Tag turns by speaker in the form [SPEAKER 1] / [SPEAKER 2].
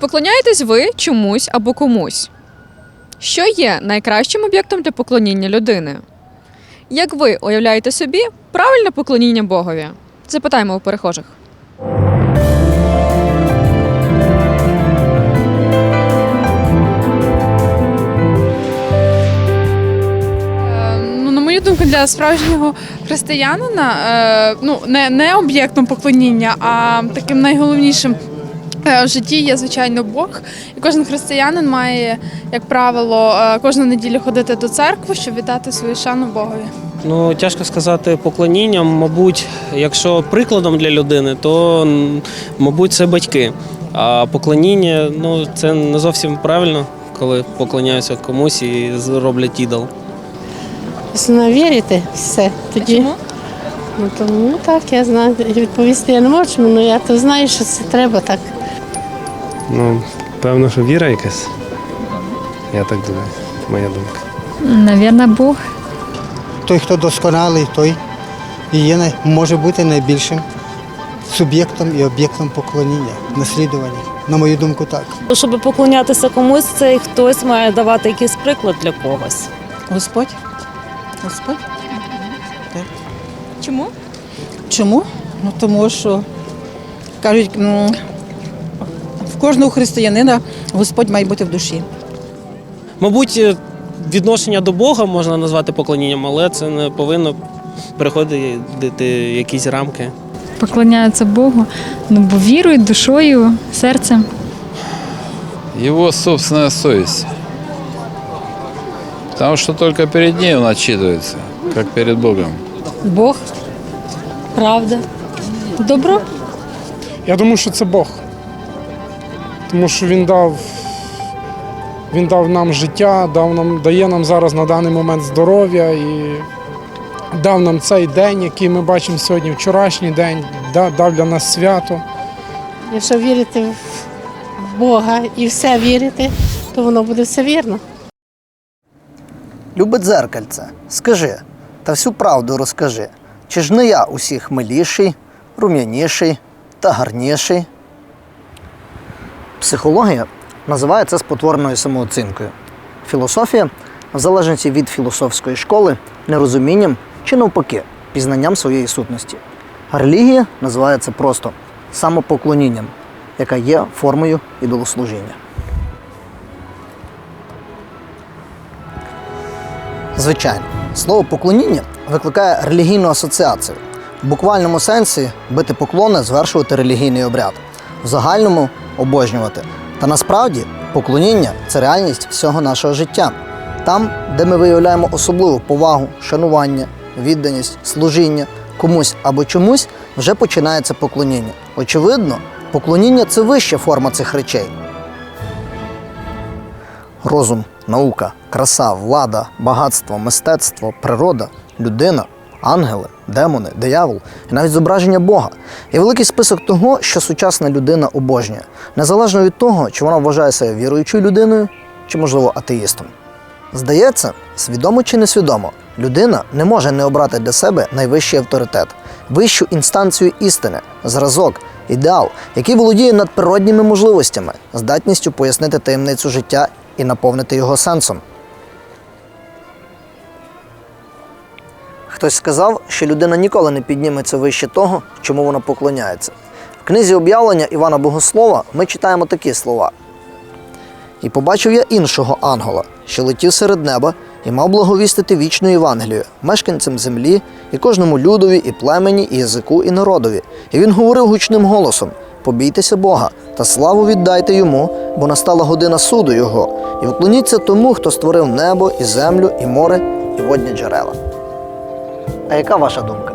[SPEAKER 1] поклоняєтесь ви чомусь або комусь? Що є найкращим об'єктом для поклоніння людини? Як ви уявляєте собі правильне поклоніння Богові? Запитаємо у перехожих.
[SPEAKER 2] Ну, на мою думку, для справжнього християнина е, ну, не, не об'єктом поклоніння, а таким найголовнішим е, в житті є, звичайно, Бог. І кожен християнин має, як правило, е, кожну неділю ходити до церкви, щоб віддати свою шану Богові.
[SPEAKER 3] Ну, тяжко сказати поклонінням. Мабуть, якщо прикладом для людини, то мабуть це батьки. А поклоніння ну це не зовсім правильно, коли поклоняються комусь і роблять ідол.
[SPEAKER 4] Якщо вірити, все. Тоді.
[SPEAKER 1] Чому?
[SPEAKER 4] Ну, тому так, я знаю. Відповісти я не можу, але я то знаю, що це треба так.
[SPEAKER 5] Ну, певно, що віра якась. Я так думаю, моя думка.
[SPEAKER 6] Наверное, Бог.
[SPEAKER 7] той, хто досконалий, той і є, може бути найбільшим суб'єктом і об'єктом поклоніння, наслідування. На мою думку, так.
[SPEAKER 8] Щоб поклонятися комусь, цей хтось має давати якийсь приклад для когось.
[SPEAKER 9] Господь. Господь. Так.
[SPEAKER 1] Чому?
[SPEAKER 9] Чому? Ну тому що кажуть, кожного християнина Господь має бути в душі.
[SPEAKER 3] Мабуть, е, відношення до Бога можна назвати поклонінням, але це не повинно переходити якісь рамки.
[SPEAKER 6] Поклоняются Богу, ну, бо вірують душою, серцем.
[SPEAKER 10] Его собственная совесть. Потому что только перед ней он отчитывается, как перед Богом.
[SPEAKER 4] Бог, правда, добро.
[SPEAKER 11] Я думаю, що це Бог. Тому що Він дав, він дав нам життя, дав нам, дає нам зараз на даний момент здоров'я і дав нам цей день, який ми бачимо сьогодні, вчорашній день, дав для нас свято.
[SPEAKER 4] Якщо вірити в Бога і все вірити, то воно буде все вірно.
[SPEAKER 12] Любе дзеркальце, скажи та всю правду розкажи, чи ж не я усіх миліший, рум'яніший та гарніший? Психологія називає це спотвореною самооцінкою. Філософія, в залежності від філософської школи, нерозумінням чи навпаки, пізнанням своєї сутності. Релігія називає це просто самопоклонінням, яка є формою ідолослужіння. Звичайно, слово поклоніння викликає релігійну асоціацію. В буквальному сенсі бити поклони, звершувати релігійний обряд, в загальному обожнювати. Та насправді поклоніння це реальність всього нашого життя. Там, де ми виявляємо особливу повагу, шанування, відданість, служіння комусь або чомусь, вже починається поклоніння. Очевидно, поклоніння це вища форма цих речей. Розум, наука, краса, влада, багатство, мистецтво, природа, людина, ангели, демони, диявол і навіть зображення Бога є великий список того, що сучасна людина обожнює, незалежно від того, чи вона вважає себе віруючою людиною, чи, можливо, атеїстом. Здається, свідомо чи несвідомо, людина не може не обрати для себе найвищий авторитет, вищу інстанцію істини, зразок, ідеал, який володіє надприродніми можливостями, здатністю пояснити таємницю життя і наповнити його сенсом. Хтось сказав, що людина ніколи не підніметься вище того, чому вона поклоняється. В книзі об'явлення Івана Богослова ми читаємо такі слова. І побачив я іншого ангела, що летів серед неба і мав благовістити вічну Євангелію, мешканцям землі, і кожному людові, і племені, і язику, і народові. І він говорив гучним голосом: Побійтеся Бога та славу віддайте йому, бо настала година суду Його, і вклоніться тому, хто створив небо, і землю, і море, і водні джерела. А яка ваша думка?